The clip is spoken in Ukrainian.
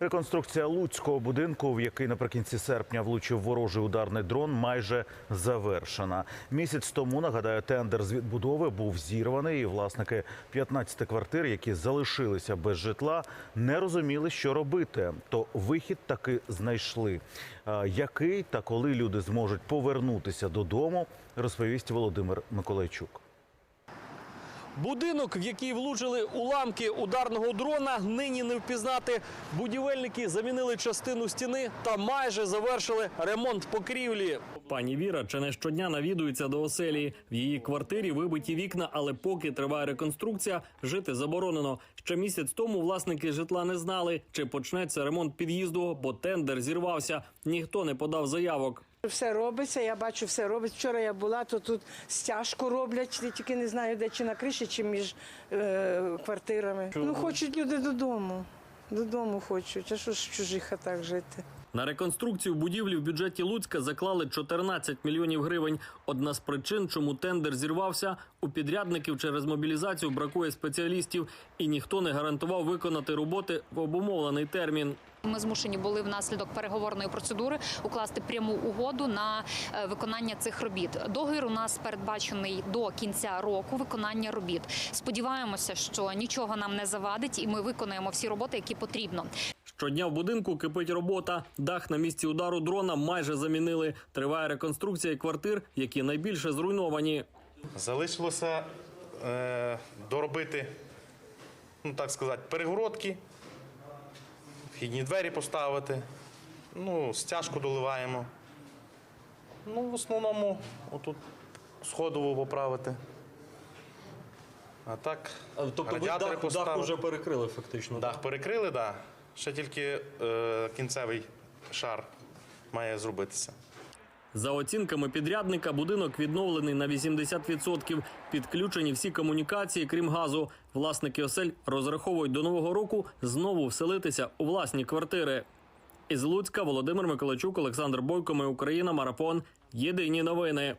Реконструкція луцького будинку, в який наприкінці серпня влучив ворожий ударний дрон, майже завершена. Місяць тому нагадаю, тендер з відбудови був зірваний. і Власники 15 квартир, які залишилися без житла, не розуміли, що робити. То вихід таки знайшли. Який та коли люди зможуть повернутися додому, розповість Володимир Миколайчук. Будинок, в який влучили уламки ударного дрона, нині не впізнати. Будівельники замінили частину стіни та майже завершили ремонт покрівлі. Пані Віра чи не щодня навідується до оселі. В її квартирі вибиті вікна, але поки триває реконструкція, жити заборонено. Ще місяць тому власники житла не знали, чи почнеться ремонт під'їзду, бо тендер зірвався. Ніхто не подав заявок. Все робиться, я бачу, все робиться. Вчора я була, то тут стяжку роблять, я тільки не знаю, де чи на криші, чи між е, квартирами. Ну, хочуть люди додому. Додому хочуть. А що ж в чужих хатах жити? На реконструкцію будівлі в бюджеті Луцька заклали 14 мільйонів гривень. Одна з причин, чому тендер зірвався, у підрядників через мобілізацію бракує спеціалістів, і ніхто не гарантував виконати роботи в обумовлений термін. Ми змушені були внаслідок переговорної процедури укласти пряму угоду на е, виконання цих робіт. Договір у нас передбачений до кінця року виконання робіт. Сподіваємося, що нічого нам не завадить, і ми виконаємо всі роботи, які потрібно. Щодня в будинку кипить робота. Дах на місці удару дрона майже замінили. Триває реконструкція квартир, які найбільше зруйновані. Залишилося е, доробити, ну так сказати, перегородки, вхідні двері поставити, ну, стяжку доливаємо. Ну, в основному отут сходову поправити. А так, радіатори вже перекрили фактично. Дах перекрили, так. Да. Ще тільки е, кінцевий шар має зробитися. За оцінками підрядника, будинок відновлений на 80%. Підключені всі комунікації, крім газу. Власники осель розраховують до нового року знову вселитися у власні квартири. Із Луцька Володимир Миколачук, Олександр Бойко, Ми Україна, Марафон. Єдині новини.